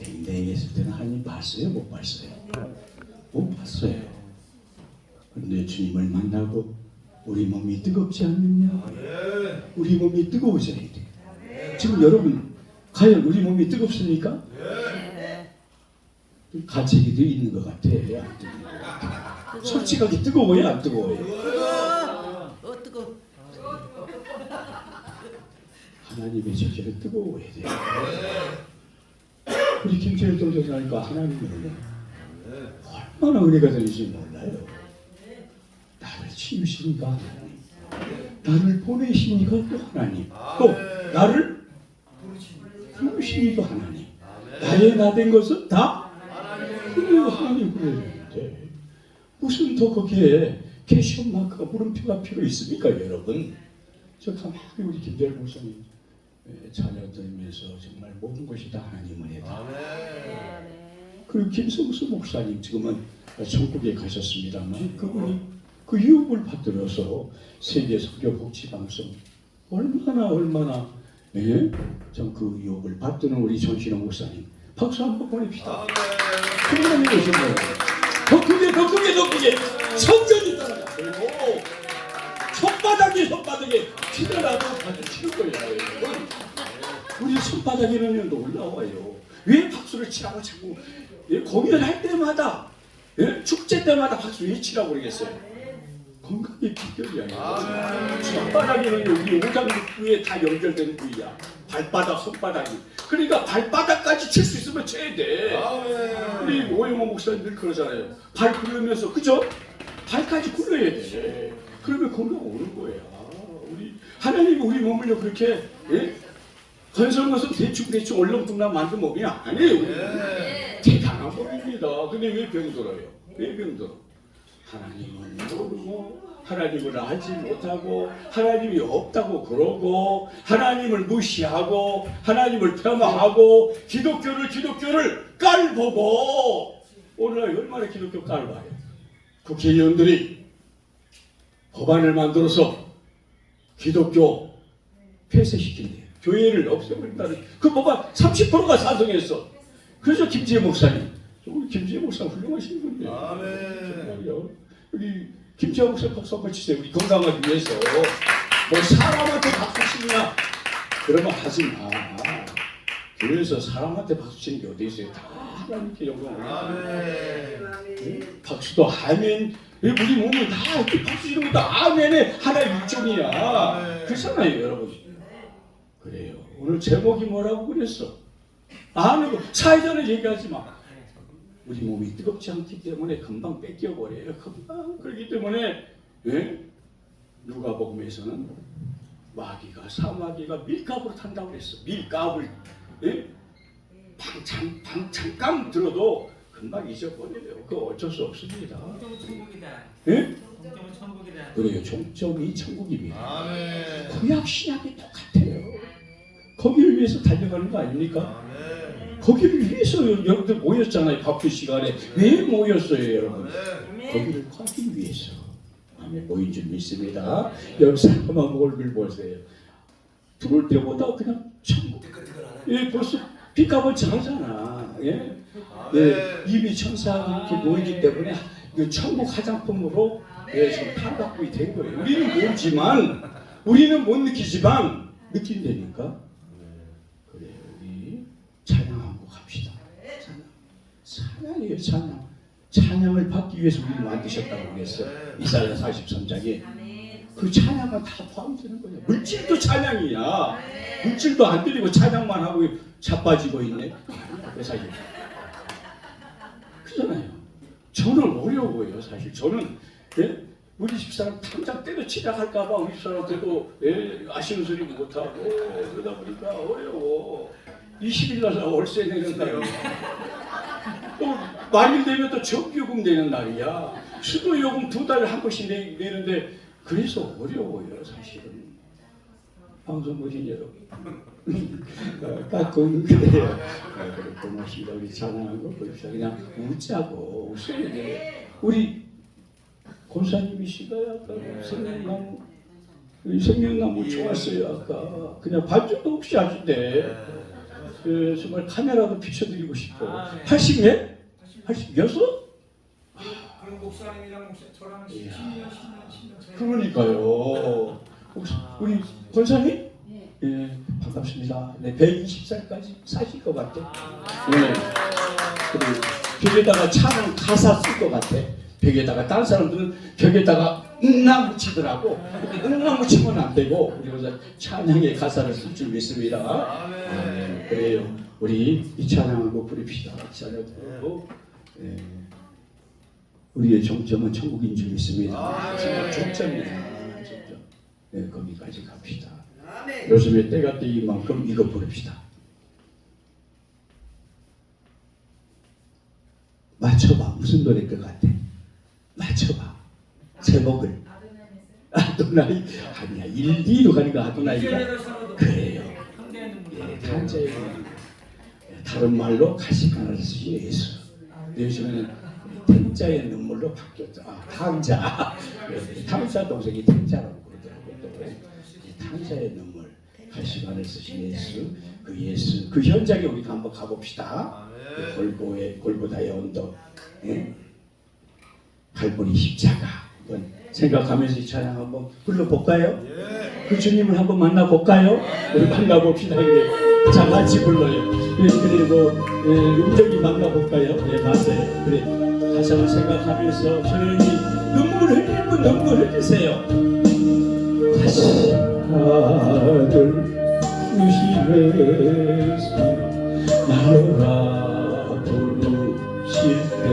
댕댕이 했을 때는 하나님 봤어요? 못 봤어요? 못 봤어요. 그런데 주님을 만나고 우리 몸이 뜨겁지 않느냐? 우리 몸이 뜨거워져야 돼. 지금 여러분, 과연 우리 몸이 뜨겁습니까? 가책이도 있는 것 같아. 같아. 솔직하게 뜨거워요? 안 뜨거워요? 어 뜨거. 하나님의 저절은 뜨거워야 돼요. 우리 김철 동전하니까 하나님을 얼마나 은혜가 되는지 몰라요. 나를 치유시니까? 하나님, 나를 보내시니까? 또 하나님, 또 나를 부르시니까? 하나님, 나의 나 된 것은 다 그래요 하나님 그러는데 무슨 더 거기에 캐시온 마크가 물음표가 필요 있습니까 여러분? 저 가만히 우리 김대열 목사님. 에, 자녀 들으면서 정말 모든 것이 다 하나님 은혜다. 그리고 김성수 목사님 지금은 천국에 가셨습니다만 그분이 그 유업을 받들어서 세계 선교 복지 방송 얼마나 얼마나 예? 참그 유업을 받드는 우리 전신호 목사님 박수 한번 보냅시다. 그분이 오신 거예요. 더 크게 더 크게 더 크게 성전이 따라가고 손바닥이 손바닥에 나도 다시 치는 거예요. 여러분. 우리 손바닥에는 놀라워요. 왜 박수를 치라고 자꾸 예, 공연할 때마다 예? 축제 때마다 박수 왜 치라고 그러겠어요? 건강의 비결이야. 손바닥에는 우리 오장육부에 다 연결되는 부위야. 발바닥, 손바닥이. 그러니까 발바닥까지 칠 수 있으면 쳐야 돼. 우리 오영호 목사님들 그러잖아요. 발 굴르면서 그죠? 발까지 굴러야 돼. 그러면 건강 오는 거야. 우리 하나님이 우리 몸을요 그렇게 예? 건설것은 대충 대충 얼렁뚱랑 만든 몸이 아니에요. 우리. 대단한 몸입니다. 근데 왜 병들어요? 왜 병들어? 하나님을 모르고 하나님을 알지 못하고 하나님이 없다고 그러고 하나님을 무시하고 하나님을 폄하하고 기독교를 기독교를 깔보고 오늘날 얼마나 기독교 깔봐요. 국회의원들이 법안을 만들어서 기독교 폐쇄시킨대요. 교회를 없애버린다는 그 법안 30%가 찬성했어. 그래서 김지혜 목사님, 우리 김지혜 목사 훌륭하신 분이에요. 정말요. 우리 김지혜 목사 박수 한번 치세요. 우리 건강하기 위해서. 뭐 사람한테 박수 치느냐? 그러면 하지 마. 교회에서 사람한테 박수 치는 게 어디 있어요? 다 하나님께 영광을 응? 박수도 아멘. 우리 몸은 다 이렇게 박수 치는 것도 아멘의 하나의 일종이야. 그렇잖아요, 여러분. 그래요. 오늘 제목이 뭐라고 그랬어? 거 사회자는 얘기하지 마. 우리 몸이 뜨겁지 않기 때문에 금방 뺏겨버려요. 금방 그렇기 때문에 예? 누가 복음에서는 마귀가 사마귀가 밀갑으로 탄다고 그랬어. 밀갑을 예? 방창 방창감 들어도 금방 잊어버려요. 그거 어쩔 수 없습니다. 동점은 천국이다. 예? 동점은 천국이다. 그래요. 종점이 천국입니다. 구약 신약이 똑같아요. 거기를 위해서 달려가는 거 아닙니까? 거기를 위해서 여러분들 모였잖아요. 바쁜 시간에 왜 모였어요, 여러분? 거기를 가기 위해서. 아멘. 모인 줄 믿습니다. 여러분 사람만 얼굴 보세요. 들어올 때보다 그냥 천국. 예, 벌써 피값을 잘하잖아. 예? 예, 이미 천사가 이렇게 모이기 때문에 그 천국 화장품으로 예, 지금 팔받고 된 거예요. 우리는 모르지만, 우리는 못 느끼지만 느낀다니까. 그래, 우리 찬양 한곡 합시다. 찬양. 찬양이에요, 찬양. 찬양을 받기 위해서 우리를 만드셨다고 그랬어요. 이사야 43장에. 그 찬양은 다 포함되는 거예요. 물질도 찬양이야. 물질도 안 드리고 찬양만 하고 자빠지고 있네. 그 사실. 저는 어려워요, 사실. 저는 예? 우리 집사람 당장 때려치자 할까봐 우리 집사람한테도 예? 아쉬운 소리 못하고 그러다 보니까 어려워. 20일 날 월세 내는 날이야. 또 만일 되면 또 전기요금 내는 날이야. 수도요금 두 달에 한 번씩 내, 내는데 그래서 어려워요, 사실은. 방송 보신 여러분. 어, 그래, 고맙습니다. 우리 거 보십시오. 그냥 웃자고 웃어야 돼. 우리 권사님이시가요? 아까 생명나무 생명나무 좋았어요 아까 그냥 반주도 없이 하신대 그 정말 카메라도 비춰드리고 싶고 아, 네. 80몇? 86? 그럼 목사님이랑 목사 저랑 10년, 이야. 10년, 10년, 10년. 그러니까요. 혹시 우리 권사님? 예, 반갑습니다. 네, 120살까지 사실 것 같아. 네. 그리고 벽에다가 차는 가사 쓸 것 같아. 벽에다가 다른 사람들은 벽에다가 응나 묻히더라고. 근데 응나 묻히면 안 되고 우리 그래서 찬양의 가사를 쓸 줄 믿습니다. 아, 그래요. 우리 이 찬양을 못 부립시다. 찬양 부르고 예. 우리의 정점은 천국인 줄 믿습니다. 정말 정점이야. 네, 거기까지 갑시다. 요즘에 때가 때인 만큼 이거 부릅시다. 맞춰봐. 무슨 노래일 것 같아? 맞춰봐. 제목을. 아도나이 아니야. 1, 2로 가는 거 아도나이가 그래요. 예, 다른 말로 가시 하나를 쓰신 예수. 요즘에는 텐자의 눈물로 바뀌었죠. 아, 탕자. 예, 탕자 동생이 텐자라고 그러더라고요. 또이 탕자의 눈물. 가시 하나를 쓰신 예수. 그 예수. 그 현장에 우리가 한번 가봅시다. 그 골고의 골고다의 언덕. 예? 갈보리 십자가. 한번 생각하면서 이 찬양 한번 불러볼까요? 그 주님을 한번 만나볼까요? 우리 만나봅시다. 그래. 자, 같이 불러요. 예, 그리고 예, 음정이 만나볼까요? 예, 맞아요. 그래. 가사를 생각하면서 조용히 눈물 흘리면 눈물 흘리세요. 아들 주시면서 나로라 부르실 때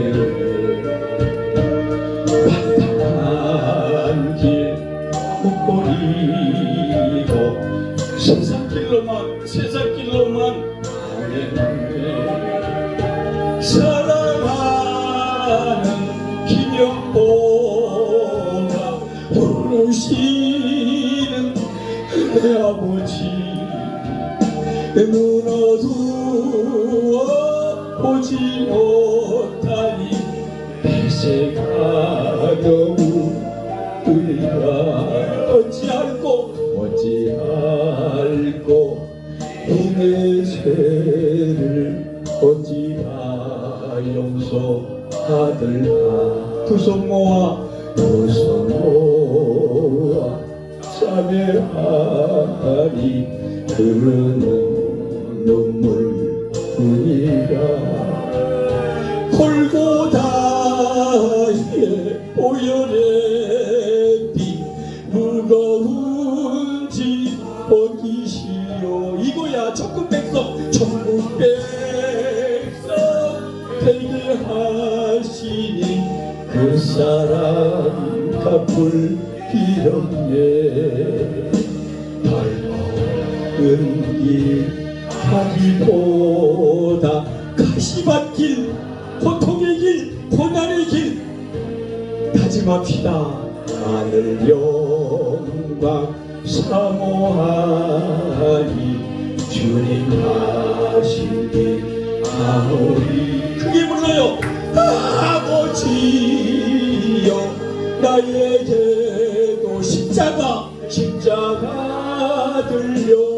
반탄한 길 목걸이도 세상 길로만 세상 길로 무너두어 보지 못하니 배세가 너무 우리가 어찌할꼬 어찌할꼬 이내 죄를 어찌하 용서하들까 두 손 모아 두 손 모아 자매하니 흐르는 눈물뿐이라. 골고다의 오열의 빛 무거운 짐 벗기시오 이거야 천국 백성 천국 백성 되게 하시니 그 사랑 갚을 기름에 밝은 길 가기보다 가시밭길 고통의 길 고난의 길. 다짐합시다. 하늘 영광 사모하니 주님 하신 길 아무리. 크게 불러요. 아버지여 나에게도 십자가 십자가 들려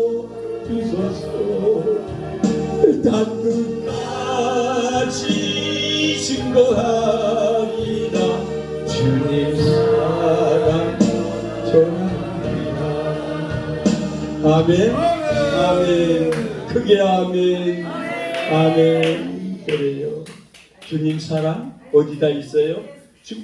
아멘. 아멘. 크게 아멘. 아멘. 그래요. 주님 사랑 어디다 있어요? 주,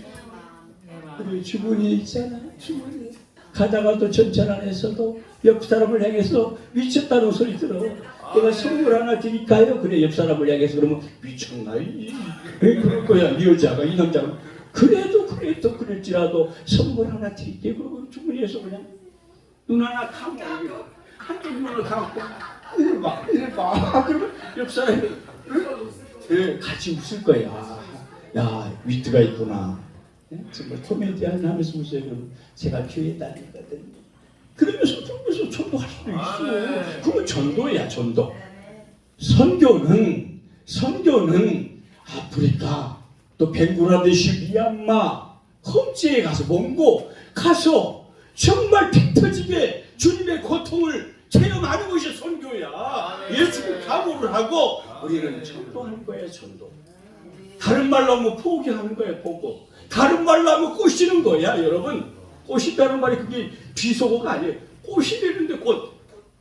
주문이 있잖아 주문이. 가다가도 전철 안에서도 옆 사람을 향해서 미쳤다는 소리 들어. 내가 선물 하나 드릴까요? 그래 옆 사람을 향해서 그러면 미쳤나 이왜 그럴 거야? 이 여자가 이 남자가. 그래도 그래도 그럴지라도 선물 하나 드릴게. 그러고 주문해서 그냥 눈 하나 감고 한쪽 눈을 감고 이래 그러면 옆 사람이 예, 같이 웃을 거야. 야 위트가 있구나. 예? 정말 코미디언 하면서 웃어요. 제가 교회 다니거든 그러면서 그러면서 전도할 수도 있어 그건 전도야 전도 선교는 선교는 아프리카 또 벵구라데시 미얀마 험지에 가서 몽고 가서 정말 피 터지게 주님의 고통을 체험하는 것이 선교야. 예수를 각오를 하고 우리는 전도할 거야 전도. 다른 말로 하면 포기하는 거야 포고. 다른 말로 하면 꼬시는 거야 여러분. 꼬신다는 말이 그게 비속어가 아니에요. 꽃이 되는데 꽃.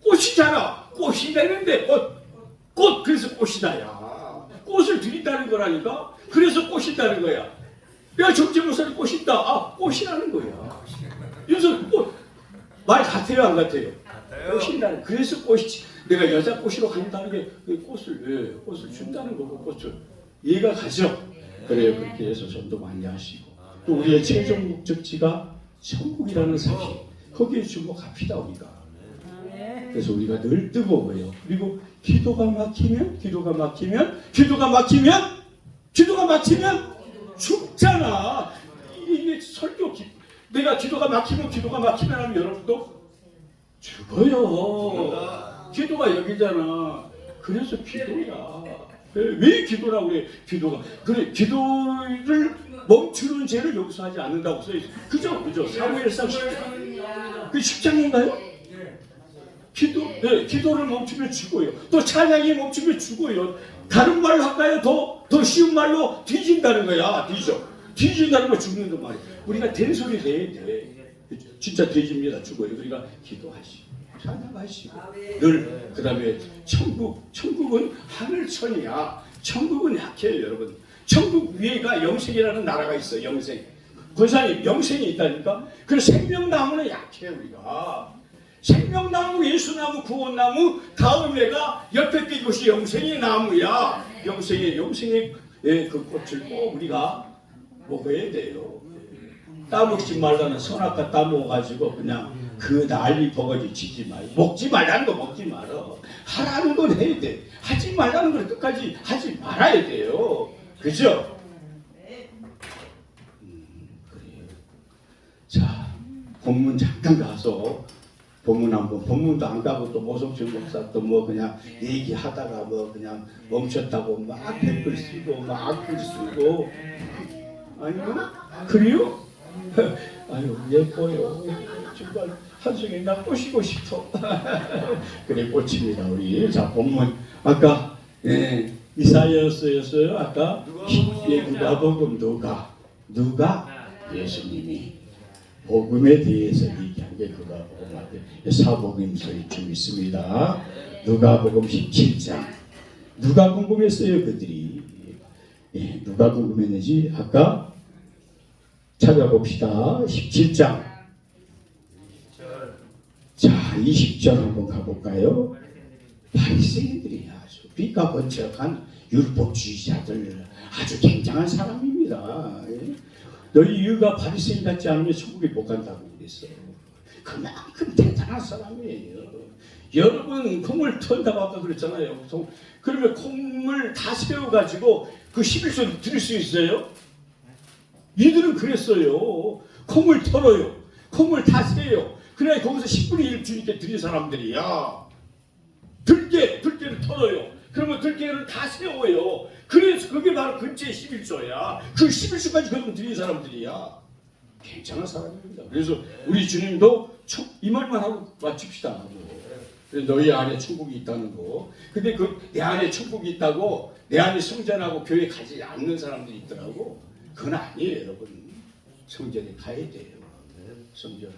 꽃이잖아. 꽃이 되는데 꽃. 꽃 그래서 꽃이다야. 꽃을 드린다는 거라니까. 그래서 꽃인다는 거야. 야 정치무사를 꽃인다. 아 꽃이라는 거야. 그래서 꽃 말 같아요 안 같아요? 꽃인다는 그래서 꽃이 내가 여자 꽃으로 간다는 게그 꽃을 예, 꽃을 준다는 거고 꽃을 이해가 가죠. 그래요 그렇게 해서 전도 많이 하시고 또 우리의 최종 목적지가 천국이라는 사실 거기에 주목합시다 우리가. 그래서 우리가 늘 뜨거워요. 그리고 기도가 막히면 기도가 막히면 기도가 막히면 기도가 막히면 죽잖아. 이게 설교 기, 내가 기도가 막히면 기도가 막히면 하면 여러분도 죽어요. 기도가 여기잖아. 그래서 기도야. 왜, 왜 기도라고 그래? 기도가 그래 기도를 멈추는 죄를 여기서 하지 않는다고 써있어. 그죠? 그죠? 사무엘상 10장. 그 10장인가요? 기도, 네, 기도를 멈추면 죽어요. 또 찬양이 멈추면 죽어요. 다른 말로 할까요? 더, 더 쉬운 말로 뒤진다는 거야. 뒤져. 뒤진다는 거 죽는단 말이야. 우리가 된소리 해야 돼. 진짜 뒤집니다. 죽어요. 그러니까 기도하시고, 찬양하시고. 늘, 그 다음에 천국, 천국은 하늘천이야. 천국은 약해요, 여러분. 천국 위에가 영생이라는 나라가 있어, 영생. 권사님, 영생이 있다니까? 그 생명나무는 약해요, 우리가. 생명나무, 예수나무, 구원나무, 다음에가 옆에 게 이것이 영생의 나무야. 영생의 영생의 예, 그 꽃을 꼭 우리가 먹어야 돼요. 따먹지 말라는 선악과 따먹어가지고 그냥 그 난리 버거지 치지 마. 먹지 말라는 거 먹지 말어. 하라는 건 해야 돼. 하지 말라는 걸 끝까지 하지 말아야 돼요. 그죠? 음. 자, 본문 잠깐 가서 본문 한번 본문도 안 가고 또 모성철 목사 또 뭐 그냥 얘기하다가 뭐 그냥 멈췄다고 막 댓글 쓰고 막글 쓰고 아니요 그래요? 아유 예뻐요 정말 한송이 나 꼬시고 싶어 그래 꽂힙니다 우리 자 본문 아까 예, 이사야서였어요 아까 예, 누가복음 누가 누가 예수님이 복음에 대해서 얘기한 게 누가복음 사복음서에 좀 있습니다. 누가복음 17장. 누가 궁금했어요 그들이? 예, 누가 궁금했는지 아까 찾아봅시다. 17장. 자, 20절 한번 가볼까요? 바리새인들이 아주 빛과 번쩍한 율법주의자들 아주 굉장한 사람입니다. 예? 너희 이유가 바리새인 같지 않으면 천국에 못 간다고 그랬어. 그만큼 대단한 사람이에요. 여러분 콩을 턴다고 아까 그랬잖아요. 콩- 그러면 콩을 다 세워가지고 그 11조 드릴 수 있어요? 이들은 그랬어요. 콩을 털어요. 콩을 다 세요. 그래 거기서 10분의 1 주님께 드린 사람들이야. 들깨, 들깨를 털어요. 그러면 들깨를 다 세워요. 그래서 그게 바로 근처의 11조야. 그 11조까지 그러면 드린 사람들이야. 괜찮은 사람입니다. 그래서 우리 주님도 청- 이 말만 하고 마칩시다. 너희 안에 천국이 있다는 거. 근데 그 내 안에 천국이 있다고 내 안에 성전하고 교회 가지 않는 사람들이 있더라고. 그건 아니에요, 여러분. 성전에 가야 돼요. 성전은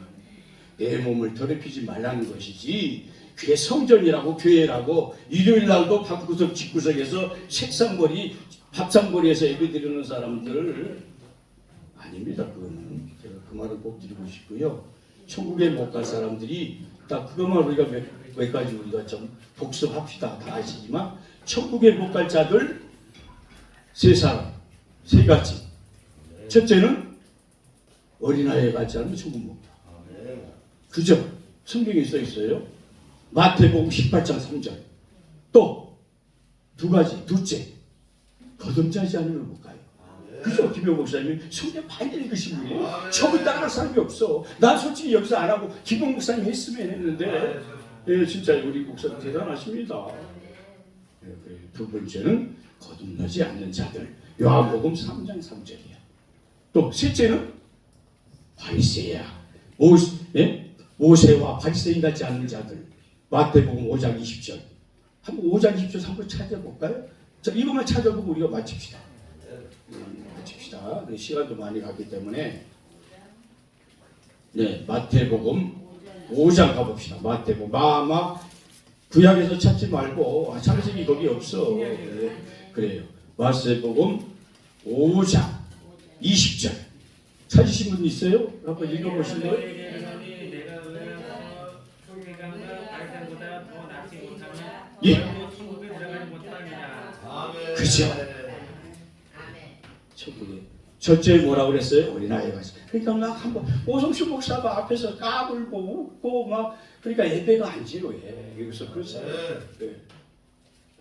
내 몸을 더럽히지 말라는 것이지. 그게 성전이라고 교회라고 일요일 날도 밥구석 집구석에서 책상거리 밥상거리에서 예배 드리는 사람들 아닙니다. 그거는 제가 그 말을 꼭 드리고 싶고요. 천국에 못 갈 사람들이 딱 그것만 우리가 몇, 몇 가지 우리가 좀 복습합시다. 다 아시지만 천국에 못 갈 자들 세 사람 세 가지. 첫째는 어린아이에 같지 않으면 천국 못 가. 그죠? 성경에 써 있어요. 마태복음 18장 3절. 또 두 가지. 둘째. 거듭자지 않으면 못 가요. 그죠? 김영 목사님이 성경 많이 읽으신 분이에요. 저분 따라갈 사람이 없어. 난 솔직히 여기서 안 하고 김영 목사님 했으면 했는데 예, 진짜 우리 목사님 대단하십니다. 예, 그두 번째는 거듭나지 않는 자들. 요한복음 3장 3절이야. 또 셋째는 바리새야. 예? 모세와 바리새인 같지 않은 자들. 마태복음 5장 20절. 한번 5장 20절 한번 찾아볼까요? 자, 이것만 찾아보고 우리가 마칩시다. 음, 마칩시다. 네, 시간도 많이 갔기 때문에 네, 마태복음 5장 가봅시다. 마태복음 마마 구약에서 찾지 말고 아, 창세기 거기 없어. 네, 그래요. 마태복음 5장 20절 찾으신 분 있어요? 한번 읽어보실래요? 내가 의하여 총회장과 발생보다 더 낫지 못하면 예. 그죠? 천국에 첫째 뭐라 그랬어요? 어린아이가. 그러니까 막 한번 오성수 목사가 앞에서 까불고 웃고 막 그러니까 예배가 안 지루해. 여기서 그렇잖아요. 네.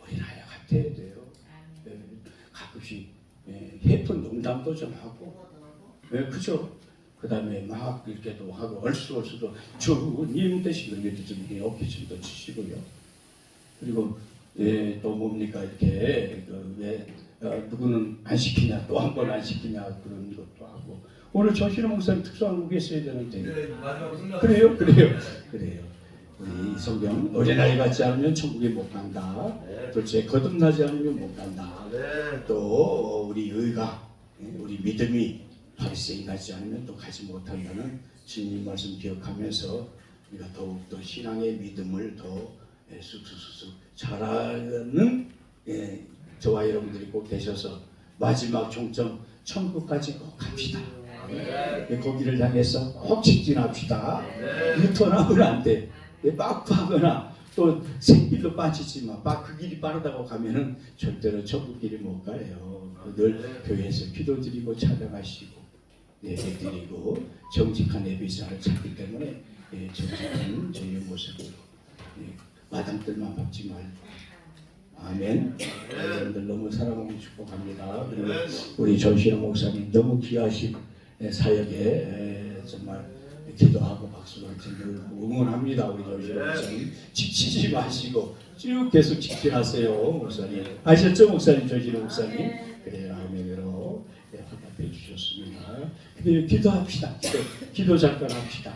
어린아이 같아야 돼요. 네. 가끔씩 예, 예쁜 농담도 좀 하고, 예, 그죠? 그 다음에 막 이렇게도 하고 얼쑤얼쑤도 주님 되시는 일도 좀 이렇게 어깨 좀더 치시고요. 그리고 예, 또 뭡니까? 이렇게 그왜 어, 누구는 안 시키냐 또 한 번 안 시키냐 그런 것도 하고. 오늘 조신호 목사님 특수한 곡 했어야 되는데. 네. 그래요? 그래요? 그래요. 우리 성경 어린아이 같지 않으면 천국에 못 간다. 둘째 거듭나지 않으면 못 간다. 또 우리 의가 예, 우리 믿음이 바리새인 같지 않으면 또 가지 못한다는 주님 말씀 기억하면서 우리가 더욱더 신앙의 믿음을 더 예, 쑥쑥쑥쑥 자라는 예, 저와 여러분들이 꼭 되셔서 마지막 종점 천국까지 꼭 갑시다. 예, 거기를 향해서 꼭 직진합시다. 유턴하면 안 돼. 예, 빡빡하거나 또 새길로 빠지지 마. 막그 길이 빠르다고 가면은 절대로 천국 길이 못 가요. 늘 교회에서 기도드리고 찾아가시고 예배드리고 정직한 예배자를 찾기 때문에 예, 정직한 저희의 모습으로 예, 마당들만 밟지 말고 아멘. 여러분들 너무 사랑하고 축복합니다. 우리 전신호 목사님 너무 귀하신 예, 사역에 예, 정말 기도하고 박수를 늘 응원합니다. 우리 전신호 목사님 지치지 마시고 쭉 계속 직진하세요, 목사님. 아셨죠, 목사님, 전신호 목사님? 그래요, 아멘으로 예, 화답해 주셨습니다. 근데 기도합시다. 기도, 기도 잠깐 합시다.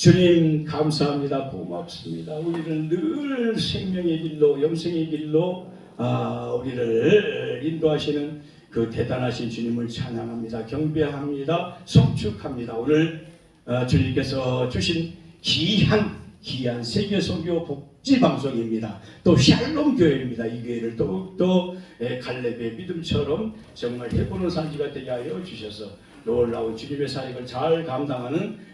주님 감사합니다. 고맙습니다. 우리를 늘 생명의 길로 영생의 길로 아, 우리를 인도하시는 그 대단하신 주님을 찬양합니다. 경배합니다. 성축합니다. 오늘 아, 주님께서 주신 귀한 귀한 세계 선교 복지 방송입니다. 또 샬롬 교회입니다. 이 교회를 더욱더 에, 갈렙의 믿음처럼 정말 해보는 산지가 되게 하여 주셔서 놀라운 주님의 사역을 잘 감당하는 어,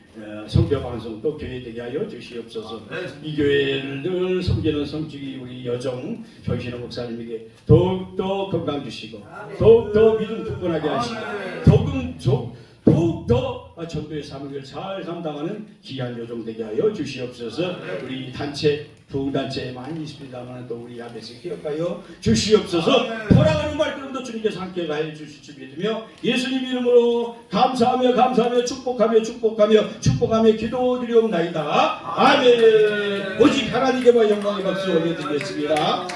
성교 방송 또 교회 되게 하여 주시옵소서. 이 교회를 늘 섬기는 성직이 우리 여정 조신호 목사님에게 더욱더 건강 주시고 더욱더 믿음 굳건하게 하시고 더욱 더- 더욱더 전도의 사명을 잘 감당하는 귀한 요정 되게 하여 주시옵소서. 우리 단체 부흥단체에 많이 있습니다만 또 우리 야베스 기억하여 주시옵소서. 돌아가는 말씀도 주님께서 함께 가해 주실 줄 믿으며 예수님 이름으로 감사하며 감사하며 축복하며 축복하며 축복하며 기도드리옵나이다. 아멘. 오직 하나님께만 영광의 박수 올려드리겠습니다.